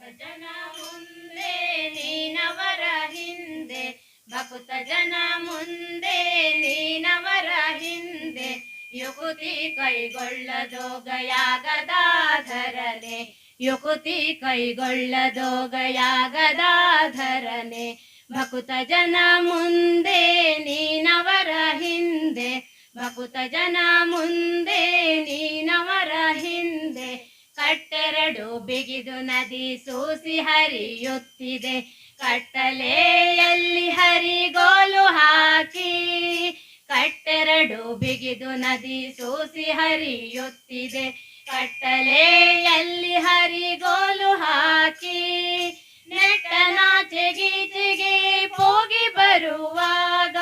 ಜನ ಮುಂದೆ ನೀನವರ ಹಿಂದೆ, ಭಕುತ ಜನ ಮುಂದೆ ನೀನವರ ಹಿಂದೆ, ಯುಕುತಿ ಕೈಗೊಳ್ಳದೋಗಯಾಗದಾಧರನೆ ಯುಕುತಿ ಕೈಗೊಳ್ಳದೋಗಯಾಗದಾಧರನೆ ಭಕುತ ಜನ ಮುಂದೆ ನೀನವರ ಹಿಂದೆ, ಭಕುತ ಜನ ಮುಂದೆ ನೀನವರ ಹಿಂದೆ ಕಟ್ಟೆರಡು ಬಿಗಿದು ನದಿ ಸೂಸಿ ಹರಿಯುತ್ತಿದೆ. ಕಟ್ಟಲೆಯಲ್ಲಿ ಹರಿಗೋಲು ಹಾಕಿ ಕಟ್ಟೆರಡು ಬಿಗಿದು ನದಿ ಸೂಸಿ ಹರಿಯುತ್ತಿದೆ. ಕಟ್ಟಲೆಯಲ್ಲಿ ಹರಿಗೋಲು ಹಾಕಿ ನೆಟ್ಟನಾಚೆಗೀಚೆಗೆ ಹೋಗಿ ಬರುವಾಗ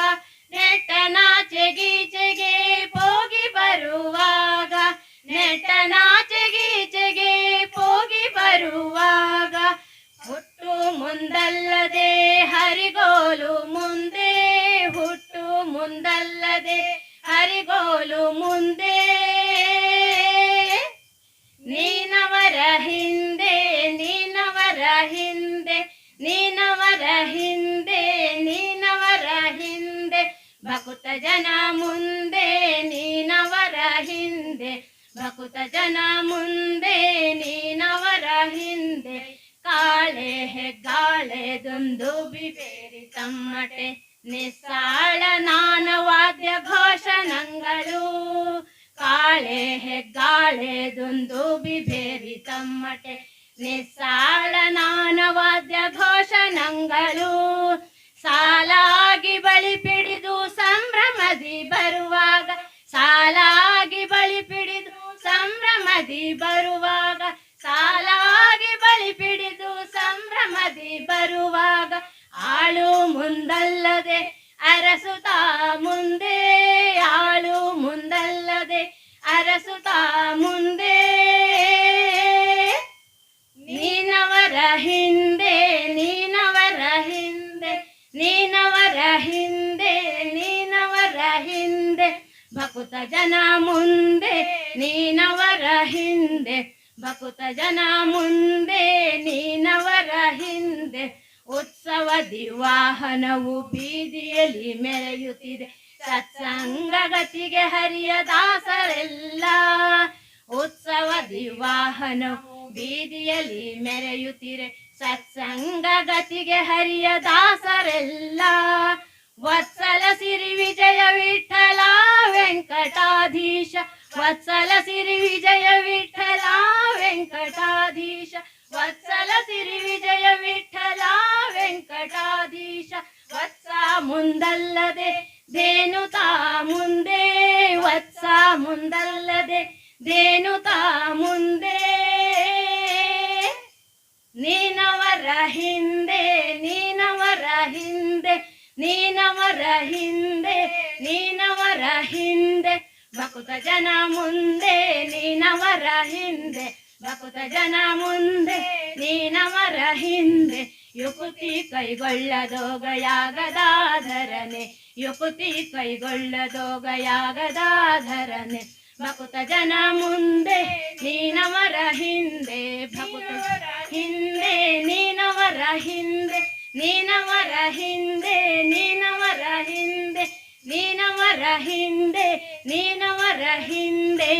ನೆಟ್ಟನಾಚೆಗೀಚೆಗೆ ಹೋಗಿ ಬರುವಾಗ ನೆಟ್ಟನಾಚೆಗೀಚೆಗೆ ಮುಂದಲ್ಲದೆ ಹರಿಗೋಲು ಮುಂದೆ, ಹುಟ್ಟು ಮುಂದಲ್ಲದೆ ಹರಿಗೋಲು ಮುಂದೆ. ನೀನವರ ಹಿಂದೆ ನೀನವರ ಹಿಂದೆ ನೀನವರ ಹಿಂದೆ ನೀನವರ ಹಿಂದೆ. ಭಕುತ ಜನ ಮುಂದೆ, ನೀನವರ ಹಿಂದೆ. ಭಕುತ ಜನ ಮುಂದೆ, ನೀನವರ ಹಿಂದೆ. ಕಾಳೆ ಹೆಗ್ಗಾಳೆ ದುಂದು ಬಿಬೇರಿ ತಮ್ಮಟೆ. ನಿಸ್ಸಾಳ ನಾನ ವಾದ್ಯ ಘೋಷಣಗಳು ಕಾಳೆ ಹೆಗ್ಗಾಳೆ ದುಂದು ಬಿಬೇರಿ ತಮ್ಮಟೆ. ನಿಸ್ಸಾಳ ನಾನ ವಾದ್ಯ ಘೋಷಣಗಳು ಸಾಲಾಗಿ ಬಳಿ ಪಿಡಿದು ಸಂಭ್ರಮದಿ ಬರುವಾಗ. ಸಾಲಾಗಿ ಬಳಿ ಪಿಡಿದು ಸಂಭ್ರಮದಿ ಬರುವಾಗ. ಸಂಭ್ರಮದಿ ಬರುವಾಗ ಆಳು ಮುಂದಲ್ಲದೆ ಅರಸುತ ಮುಂದೆ, ಆಳು ಮುಂದಲ್ಲದೆ ಅರಸುತ ಮುಂದೆ. ನೀನವರ ಹಿಂದೆ ನೀನವರ ಹಿಂದೆ ನೀನವರ ಹಿಂದೆ ನೀನವರ ಹಿಂದೆ. ಭಕುತ ಜನ ಮುಂದೆ, ನೀನವರ ಹಿಂದೆ, ಭಕುತ ಜನ ಮುಂದೆ ಹಿಂದೆ ಉತ್ಸವದಿ ವಾಹನವು ಬೀದಿಯಲ್ಲಿ ಮೆರೆಯುತ್ತಿದೆ. ಸತ್ಸಂಗ ಗತಿಗೆ ಹರಿಯ ದಾಸರೆಲ್ಲ ಉತ್ಸವ ವಾಹನವು ಬೀದಿಯಲ್ಲಿ ಮೆರೆಯುತ್ತಿರೆ ಸತ್ಸಂಗ ಗತಿಗೆ ಹರಿಯ ದಾಸರೆಲ್ಲ ವತ್ಸಲ ಸಿರಿ ವಿಜಯ ವಿಠಲ ವೆಂಕಟಾಧೀಶ, ವತ್ಸಲ ಸಿರಿ ವಿಜಯ ವಿಠಲ ವೆಂಕಟಾಧೀಶ, ವತ್ಸಲ ಸಿರಿ ವಿಜಯ ವೆಂಕಟಾಧೀಶ, ವತ್ಸ ಮುಂದಲ್ಲದೆ ಧೇನುತಾ ಮುಂದೆ, ವತ್ಸ ಮುಂದಲ್ಲದೆ ಧೇನುತಾ ಮುಂದೆ. ನೀನವರ ಹಿಂದೆ ನೀನವರ ಹಿಂದೆ ನೀನವರ ಹಿಂದೆ ನೀನವರ ಹಿಂದೆ ಭಕುತ ಜನ ಮುಂದೆ, ನೀನವರ ಹಿಂದೆ ಭಕುತ ಜನ ಮುಂದೆ, ನೀನವರ ಹಿಂದೆ. ಯುಕುತಿ ಕೈಗೊಳ್ಳದೋಗಯಾಗದಾಧರನೆ. ಯುಕುತಿ ಕೈಗೊಳ್ಳದೋಗಯಾಗದಾಧರನೆ. ಭಕುತ ಜನ ಮುಂದೆ ನೀನವರ ಹಿಂದೆ, ಭಕುತ ಹಿಂದೆ ನೀನವರ ಹಿಂದೆ ನೀನವರ ಹಿಂದೆ ನೀನವರ ಹಿಂದೆ ನೀನವರ ಹಿಂದೆ ನೀನವರ ಹಿಂದೆ.